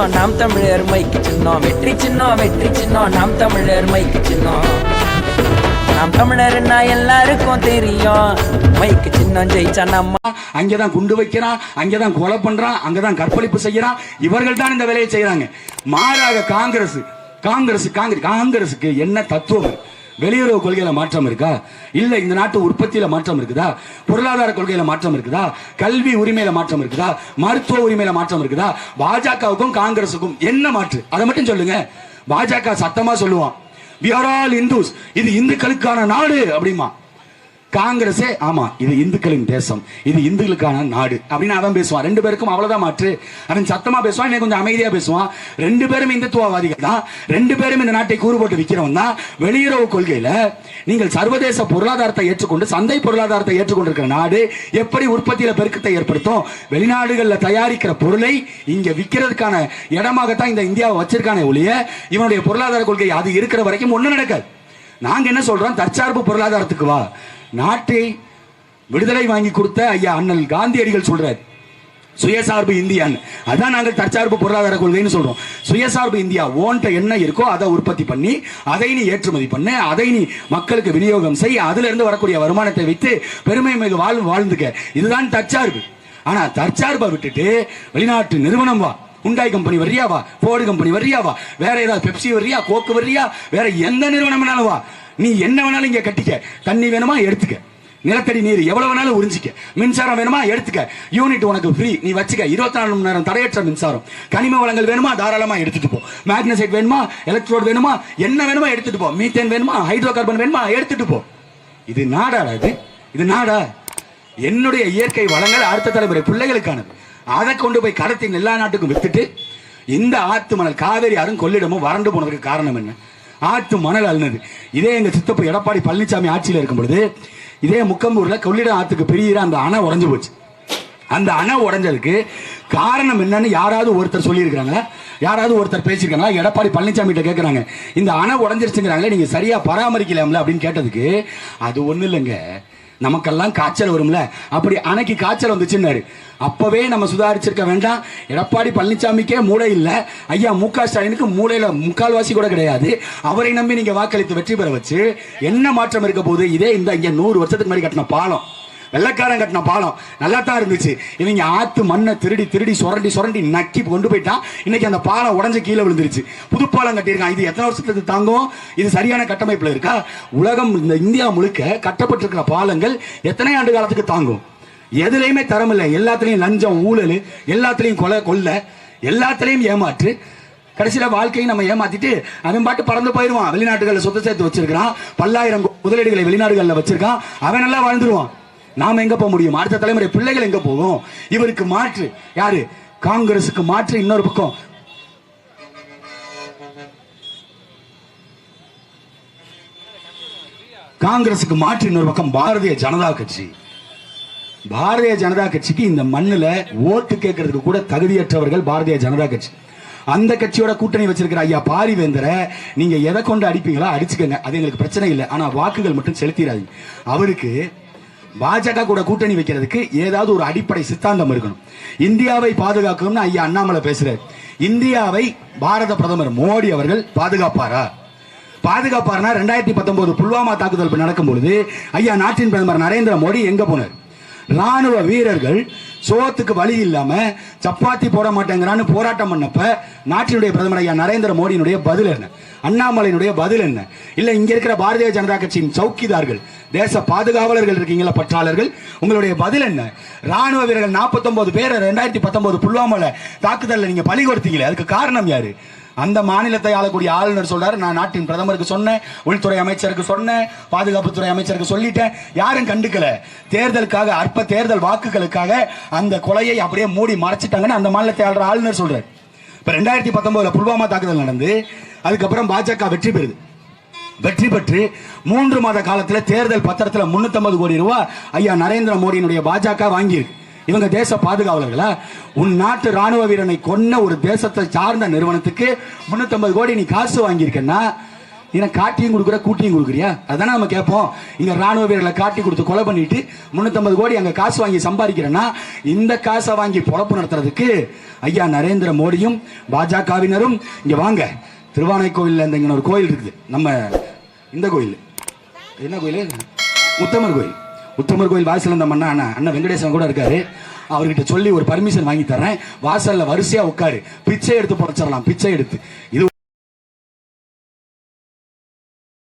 சின்னம் நாம் தமிழ் அருமைக்கு சின்னம் வெற்றி சின்னம் வெற்றி சின்னம் நாம் தமிழ் அருமைக்கு சின்னம் நாம் தமிழர்னா எல்லாருக்கும் தெரியும். மைக்கு சின்னம் ஜெயிச்சா நம்ம அங்கதான் குண்டு வைக்கிறான் அங்கதான் கொலை பண்றான் அங்கதான் கற்பழிப்பு செய்யறான் இவர்கள் தான் இந்த வேலையை செய்யறாங்க மாறாக காங்கிரஸ் காங்கிரஸ் காங்கிரஸ் காங்கிரஸுக்கு என்ன தத்துவம் வெளியுறவு கொள்கையில மாற்றம் இருக்கா? இல்ல இந்த நாட்டு உற்பத்தியில மாற்றம் இருக்குதா? பொருளாதார கொள்கையில மாற்றம் இருக்குதா? கல்வி உரிமையில மாற்றம் இருக்குதா? மருத்துவ உரிமையில மாற்றம் இருக்குதா? பாஜகவுக்கும் காங்கிரஸுக்கும் என்ன மாற்று? அதை மட்டும் சொல்லுங்க. பாஜக சத்தமா சொல்லுவான். வி ஆர் ஆல் இந்துஸ் இது இந்துக்களுக்கான நாடு அப்படிமா காங்கிரஸே ஆமா இது இந்துக்களின் தேசம் இது இந்துக்களுக்கான நாடு. அப்படின்னு அவன் பேசுவான். ரெண்டு பேருக்கும் அவ்வளவுதான் மாற்று. அவன் சத்தமா பேசுவான் இன்னும் கொஞ்சம் அமைதியா பேசுவான். ரெண்டு பேரும் இந்துத்துவவாதிகள் தான். ரெண்டு பேரும் இந்த நாட்டை கூறு போட்டு விற்கிறவன் தான். வெளியுறவு கொள்கையில நீங்கள் சர்வதேச பொருளாதாரத்தை ஏற்றுக்கொண்டு சந்தை பொருளாதாரத்தை ஏற்றுக்கொண்டிருக்கிற நாடு எப்படி உற்பத்தியில பெருக்கத்தை ஏற்படுத்தும்? வெளிநாடுகள்ல தயாரிக்கிற பொருளை இங்க விற்கிறதுக்கான இடமாகத்தான் இந்த இந்தியாவை வச்சிருக்கானே ஒழிய இவனுடைய பொருளாதார கொள்கை அது இருக்கிற வரைக்கும் ஒண்ணு நடக்காது. நாங்க என்ன சொல்றோம்? தற்சார்பு பொருளாதாரத்துக்கு வா. நாட்டை விடுதலை வாங்கி கொடுத்த ஐயா அண்ணல் காந்தியடிகள் சொல்றாரு. சுயசார்பு இந்தியான்னு அதான் நாங்கள் தற்சார்பு பொருளாதார கொள்கைன்னு சொல்றோம். சுயசார்பு இந்தியா ஓன்ட்ட என்ன இருக்கோ அதை உற்பத்தி பண்ணி அதை நீ ஏற்றுமதி பண்ணு அதை நீ மக்களுக்கு விநியோகம் செய் அதுல இருந்து வரக்கூடிய வருமானத்தை வைத்து பெருமை மிகு வாழ் வாழ்ந்துக்க. இதுதான் தற்சார்பு. ஆனா தற்சார்பை விட்டுட்டு வெளிநாட்டு நிறுவனம் வா. உண்டாய் கம்பெனி வர்றியா? வா. போர்டு கம்பெனி வர்றியா? வா. வேற ஏதாவது பெப்சி வர்றியா? கோக்கு வர்றியா? வேற எந்த நிறுவனம் வேணாலும் வா. நீ என்ன வேணாலும் இங்கே கட்டிக்க. தண்ணி வேணுமா? எடுத்துக்க. நிலத்தடி நீர் எவ்வளவு வேணாலும் உறிஞ்சிக்க. மின்சாரம் வேணுமா? எடுத்துக்க. யூனிட் உனக்கு ஃப்ரீ நீ வச்சுக்க. இருபத்தி நாலு மணி நேரம் தடையற்ற மின்சாரம். கனிம வளங்கள் வேணுமா? தாராளமா எடுத்துட்டு போ. மேக்னசைட் வேணுமா? எலக்ட்ரோட் வேணுமா? என்ன வேணுமா எடுத்துட்டு போ. மீத்தேன் வேணுமா? ஹைட்ரோ கார்பன் வேணுமா? எடுத்துட்டு போ. இது நாடாடா இது? இது நாடா? என்னுடைய இயற்கை வளங்கள் அடுத்த தலைமுறை பிள்ளைகளுக்கானது. அதை கொண்டு போய் கடத்தி எல்லா நாட்டுக்கும் வித்துட்டு இந்த ஆத்து மணல் காவேரி அரும் கொள்ளிடமும் வறண்டு போனதுக்கு காரணம் என்ன? ஆத்து மணல் அழுனது இதே எங்க சித்தப்பு எடப்பாடி பழனிசாமி ஆட்சியில் இருக்கும் பொழுது இதே முக்கம்பூர்ல கொள்ளிடம் ஆத்துக்கு பெரிய அந்த அணை உடஞ்சு போச்சு. அந்த அணை உடஞ்சதுக்கு காரணம் என்னன்னு யாராவது ஒருத்தர் சொல்லியிருக்கிறாங்களா? யாராவது ஒருத்தர் பேசியிருக்காங்களா? எடப்பாடி பழனிசாமி கிட்ட கேட்கறாங்க இந்த அணை உடஞ்சிருச்சுங்கிறாங்களே நீங்க சரியா பராமரிக்கலாம்ல அப்படின்னு கேட்டதுக்கு அது ஒண்ணு இல்லைங்க. நமக்கெல்லாம் காய்ச்சல் வரும்ல? அப்படி அணைக்கு காய்ச்சல் வந்துச்சுன்னாரு. அப்பவே நம்ம சுதாரிச்சிருக்க வேண்டாம். எடப்பாடி பழனிசாமிக்கே மூளை இல்லை. ஐயா மு க ஸ்டாலினுக்கு மூளையில முக்கால்வாசி கூட கிடையாது. அவரை நம்பி நீங்க வாக்களித்து வெற்றி பெற வச்சு என்ன மாற்றம் இருக்க போகுது? இதே இந்த இங்க நூறு வருஷத்துக்கு முன்னாடி கட்டின பாலம். வெள்ளக்காரன் கட்டின பாலம் நல்லா தான் இருந்துச்சு இவங்க ஆத்து மண்ணை திருடி திருடி சுரண்டி சுரண்டி நக்கி கொண்டு போயிட்டான். இன்னைக்கு அந்த பாலம் உடஞ்சு கீழே விழுந்துருச்சு. புது பாலம் கட்டியிருக்கான். இது எத்தனை வருஷத்துக்கு தாங்கும்? இது சரியான கட்டமைப்பில் இருக்கா? உலகம் இந்த இந்தியா முழுக்க கட்டப்பட்டிருக்கிற பாலங்கள் எத்தனை ஆண்டு காலத்துக்கு தாங்கும்? எதுலையுமே தரம் இல்லை. லஞ்சம் ஊழல் எல்லாத்துலேயும் கொலை கொல்ல எல்லாத்துலேயும் ஏமாற்று. கடைசியில் வாழ்க்கையை நம்ம ஏமாத்திட்டு அவன் பாட்டு பறந்து போயிடுவான். வெளிநாடுகளில் சொத்து சேர்த்து வச்சிருக்கான் பல்லாயிரம் முதலீடுகளை வெளிநாடுகளில் வச்சிருக்கான். அவன் நல்லா வாழ்ந்துருவான். நாம எங்க போக முடியும்? அடுத்த தலைமுறை பிள்ளைகள் எங்க போகும்? இவருக்கு மாற்று. யாரு? காங்கிரசுக்கு மாற்று இன்னொரு பக்கம். காங்கிரசுக்கு மாற்று இன்னொரு பக்கம் பாரதிய ஜனதா கட்சி. பாரதிய ஜனதா கட்சிக்கு இந்த மண்ணில் ஓட்டு கேட்கறதுக்கு கூட தகுதியற்றவர்கள் பாரதிய ஜனதா கட்சி. அந்த கட்சியோட கூட்டணி வச்சிருக்கிற ஐயா பாரிவேந்தரை நீங்க எதை கொண்டு அடிப்பீங்களோ அடிச்சுக்கங்க. அது எங்களுக்கு பிரச்சனை இல்லை. ஆனா வாக்குகள் மட்டும் செலுத்திடாதீங்க. அவருக்கு பாஜக கூட கூட்டணி வைக்கிறதுக்கு ஏதாவது ஒரு அடிப்படை சித்தாந்தம் இருக்கணும். இந்தியாவை பாதுகாக்கணும்னு ஐயா அண்ணாமலை பேசுறாரு. இந்தியாவை பாரத பிரதமர் மோடி அவர்கள் பாதுகாப்பாரா? பாதுகாப்பார்னா ரெண்டாயிரத்தி பத்தொன்பது புல்வாமா தாக்குதல் நடக்கும் பொழுது ஐயா நாட்டின் பிரதமர் நரேந்திர மோடி எங்க போனார்? ராணுவ வீரர்கள் சோத்துக்கு வழி இல்லாம சப்பாத்தி போட மாட்டேங்கிறான்னு போராட்டம் பண்ணப்ப நாட்டினுடைய பிரதமர் ஐயா நரேந்திர மோடியினுடைய பதில் என்ன? அண்ணாமலையினுடைய பதில் என்ன? இல்ல இங்க இருக்கிற பாரதிய ஜனதா கட்சியின் சௌக்கிதார்கள் தேச பாதுகாவலர்கள் இருக்கீங்களா பற்றாளர்கள் உங்களுடைய பதில் என்ன? ராணுவ வீரர்கள் 49 பேரை ரெண்டாயிரத்தி பத்தொன்பது புல்வாமால தாக்குதலில் நீங்க பலி கொடுத்தீங்களே அதுக்கு காரணம் யாரு? அந்த மாநிலத்தை ஆளக்கூடிய ஆளுநர் சொல்றாரு. நான் நாட்டின் பிரதமருக்கு சொன்னேன் உள்துறை அமைச்சருக்கு சொன்னேன் பாதுகாப்புத்துறை அமைச்சருக்கு சொல்லிட்டேன். யாரும் கண்டுக்கல. தேர்தலுக்காக அற்ப தேர்தல் வாக்குகளுக்காக அந்த கொலையை அப்படியே மூடி மறைச்சிட்டாங்கன்னு அந்த மாநிலத்தை ஆளுற ஆளுநர் சொல்றாரு. இப்ப ரெண்டாயிரத்தி பத்தொன்பதுல புல்வாமா தாக்குதல் நடந்து அதுக்கப்புறம் பாஜக வெற்றி பெறுது. வெற்றி பெற்று மூன்று மாத காலத்தில் தேர்தல் பத்திரத்தில் முன்னூத்தி கோடி ரூபாய் ஐயா நரேந்திர மோடியினுடைய பாஜக வாங்கியிருக்கு. இவங்க தேச பாதுகாவலர்களா உன் நாட்டு ராணுவ வீரனை கொன்ன ஒரு தேசத்தை சார்ந்த நிறுவனத்துக்கு 350 கோடி நீ காசு வாங்கியிருக்கன்னா நீ காட்டியும் கொடுக்குற கூட்டியும் கொடுக்குறியா? அதானே நம்ம கேட்போம். இங்க ராணுவ வீரர்களை காட்டி கொடுத்து கொலை பண்ணிட்டு 350 கோடி அங்க காசு வாங்கி சம்பாதிக்கிறேன்னா இந்த காசை வாங்கி பொழப்பு நடத்துறதுக்கு ஐயா நரேந்திர மோடியும் பாஜகவினரும் இங்க வாங்க. திருவானை கோயில்ல இந்த ஒரு கோயில் இருக்குது. நம்ம இந்த கோயில். என்ன கோயில்? உத்தமர் கோயில். உத்தமர் கோயில் வாசல் இருந்த மண்ணா அண்ணா அண்ணன் வெங்கடேசன் கூட இருக்காரு. அவர்கிட்ட சொல்லி ஒரு பர்மிஷன் வாங்கி தரேன் வாசல்ல வரிசையா உட்காரு. பிச்சை எடுத்து புடைச்சிடலாம் பிச்சை எடுத்து. இது